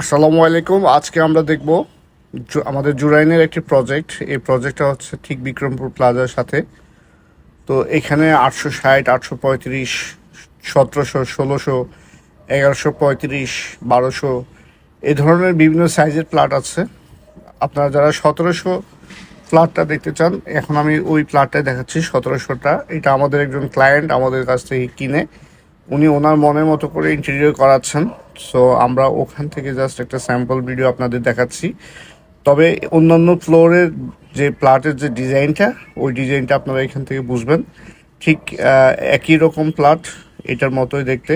আসসালামু আলাইকুম। আজকে আমরা দেখব আমাদের জুরাইনের একটি প্রজেক্ট এই প্রজেক্টটা হচ্ছে ঠিক বিক্রমপুর প্লাজার সাথে। তো এখানে আটশো ষাট, আটশো পঁয়ত্রিশ, সতেরোশো, ষোলোশো, এগারোশো পঁয়ত্রিশ, বারোশো এই ধরনের বিভিন্ন সাইজের প্লাট আছে। আপনারা যারা সতেরোশো প্লাটটা দেখতে চান, এখন আমি ওই প্লাটটাই দেখাচ্ছি। সতেরোশোটা, এটা আমাদের একজন ক্লায়েন্ট আমাদের কাছ থেকে কিনে। উনি ওনার মনের মতো করে ইন্টেরিয়র করাচ্ছেন। সো আমরা ওখান থেকে জাস্ট একটা স্যাম্পল ভিডিও আপনাদের দেখাচ্ছি। তবে অন্যান্য ফ্লোরের যে প্লাটের যে ডিজাইনটা ওই ডিজাইনটা আপনারা এখান থেকে বুঝবেন। ঠিক একই রকম প্লাট এটার মতোই দেখতে।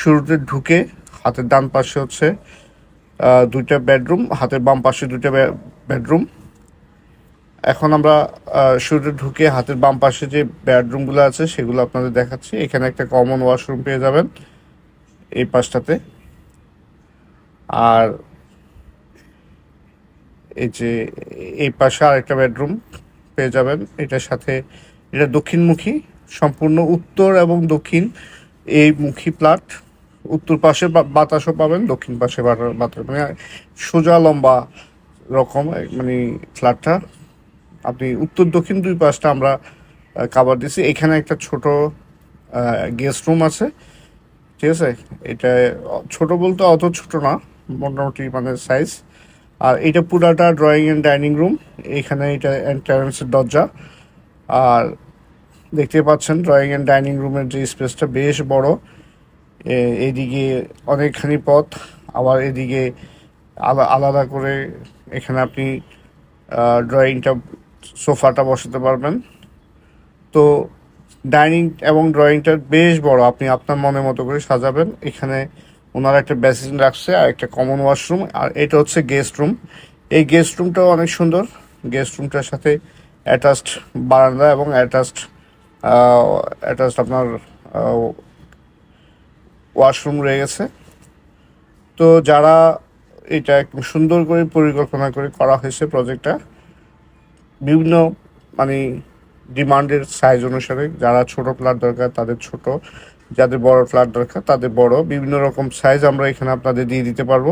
শুরুতে ঢুকে হাতের ডান পাশে হচ্ছে দুইটা বেডরুম হাতের বাম পাশে দুইটা বেডরুম এখন আমরা শুরুতে ঢুকে হাতের বাম পাশে যে বেডরুমগুলো আছে সেগুলো আপনাদের দেখাচ্ছি। এখানে একটা কমন ওয়াশরুম পেয়ে যাবেন এই পাশটাতে। আর এই যে এই পাশে আর একটা বেডরুম পেয়ে যাবেন। এটার সাথে, এটা দক্ষিণমুখী, সম্পূর্ণ উত্তর এবং দক্ষিণ এই মুখী প্লাট। উত্তর পাশে বাতাসও পাবেন, দক্ষিণ পাশে বাতা- বাতাস মানে সোজা লম্বা রকম মানে ফ্ল্যাটটা। আপনি উত্তর দক্ষিণ দুই পাশটা আমরা কাভার দিছি এখানে একটা ছোট গেস্ট রুম আছে। ঠিক আছে? এটা ছোট বলতে অত ছোট না, মোটামুটি মানে সাইজ আর এটা পুরাটা ড্রয়িং অ্যান্ড ডাইনিং রুম এখানে এটা এন্ট্রান্সের দরজা। আর দেখতে পাচ্ছেন ড্রয়িং অ্যান্ড ডাইনিং রুমের যে স্পেসটা বেশ বড়। এদিকে অনেকখানি পথ। আবার এদিকে আলা- আলাদা করে এখানে আপনি ড্রয়িংটা সোফাটা বসাতে পারবেন। তো ডাইনিং এবং ড্রয়িংটা বেশ বড়, আপনি আপনার মনের মতো করে সাজাবেন। এখানে ওনারা একটা বেসিন রাখছে আর একটা কমন ওয়াশরুম, আর এটা হচ্ছে গেস্ট রুম। এই গেস্ট রুমটাও অনেক সুন্দর। গেস্ট রুমটার সাথে অ্যাটাচড বারান্দা এবং অ্যাটাচড অ্যাটাচড আপনার ওয়াশরুম রয়ে গেছে। তো যারা এটা একদম সুন্দর করে পরিকল্পনা করে করা হয়েছে প্রজেক্টটা বিভিন্ন মানে ডিমান্ডের সাইজ অনুসারে যারা ছোট ফ্ল্যাট দরকার, তাদের ছোট, যাদের বড় ফ্ল্যাট দরকার, তাদের বড়, বিভিন্ন রকম সাইজ আমরা এখানে আপনাদের দিয়ে দিতে পারব।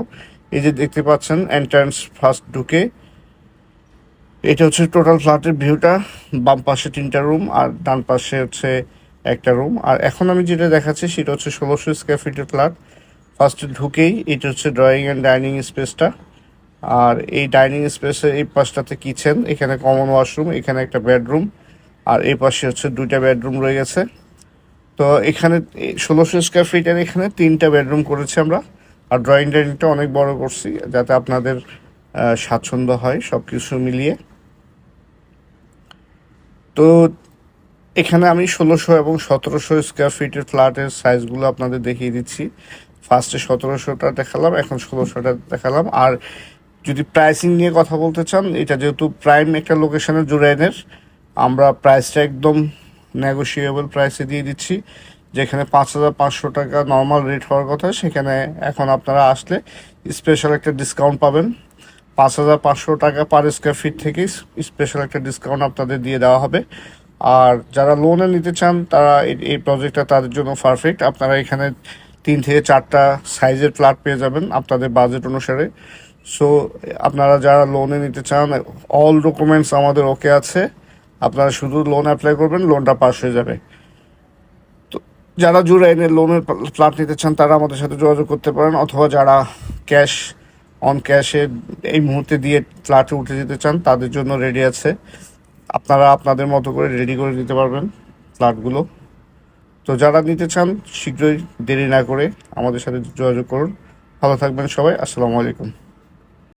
এই যে দেখতে পাচ্ছেন এন্ট্রান্স ফার্স্ট ঢুকে, এটা হচ্ছে টোটাল ফ্ল্যাটের ভিউটা বাম পাশে তিনটা রুম আর ডান পাশে হচ্ছে একটা রুম আর এখন আমি যেটা দেখাচ্ছি সেটা হচ্ছে ষোলোশো স্কোয়ার ফিটের ফ্ল্যাট ফার্স্টে ঢুকেই এটা হচ্ছে ড্রয়িং অ্যান্ড ডাইনিং স্পেসটা আর এই ডাইনিং স্পেসের এই পাশটাতে কিচেন, এখানে কমন ওয়াশরুম, এখানে একটা বেডরুম, আর এই পাশে হচ্ছে দুইটা বেডরুম রয়ে গেছে তো এখানে ষোলোশো স্কোয়ার ফিটের এখানে তিনটা বেডরুম করেছি আমরা, আর ড্রয়িং ডাইনিংটা অনেক বড় করছি, যাতে আপনাদের স্বাচ্ছন্দ্য হয় সব কিছু মিলিয়ে। তো এখানে আমি ষোলোশো এবং সতেরোশো স্কোয়ার ফিটের ফ্ল্যাটের সাইজগুলো আপনাদের দেখিয়ে দিচ্ছি। ফার্স্টে সতেরোশোটা দেখালাম, এখন ষোলোশোটা দেখালাম, আর যদি প্রাইসিং নিয়ে কথা বলতে চান, এটা যেহেতু প্রাইম একটা লোকেশনের জুরাইনের, আমরা প্রাইসটা একদম নেগোসিয়েবল প্রাইসে দিয়ে দিচ্ছি। যেখানে পাঁচ হাজার পাঁচশো টাকা নর্মাল রেট হওয়ার কথা, সেখানে এখন আপনারা আসলে স্পেশাল একটা ডিসকাউন্ট পাবেন। পাঁচ হাজার পাঁচশো টাকা পার স্কোয়ার ফিট থেকে স্পেশাল একটা ডিসকাউন্ট আপনাদের দিয়ে দেওয়া হবে। আর যারা লোনে নিতে চান, তারা এই- এই প্রজেক্টটা তাদের জন্য পারফেক্ট আপনারা এখানে তিন থেকে চারটা সাইজের ফ্ল্যাট পেয়ে যাবেন আপনাদের বাজেট অনুসারে। সো আপনারা যারা লোনে নিতে চান অল ডকুমেন্টস আমাদের ওকে আছে। আপনারা শুধু লোন অ্যাপ্লাই করবেন লোনটা পাস হয়ে যাবে। তো যারা জুড়ে এনে লোনের ফ্ল্যাট নিতে চান, তারা আমাদের সাথে যোগাযোগ করতে পারেন, অথবা যারা ক্যাশ অন ক্যাশে এই মুহূর্তে দিয়ে ফ্ল্যাটে উঠে যেতে চান, তাদের জন্য রেডি আছে। আপনারা আপনাদের মতো করে রেডি করে নিতে পারবেন ফ্ল্যাটগুলো তো যারা নিতে চান, শীঘ্রই দেরি না করে আমাদের সাথে যোগাযোগ করুন। ভালো থাকবেন সবাই। আসসালামু আলাইকুম।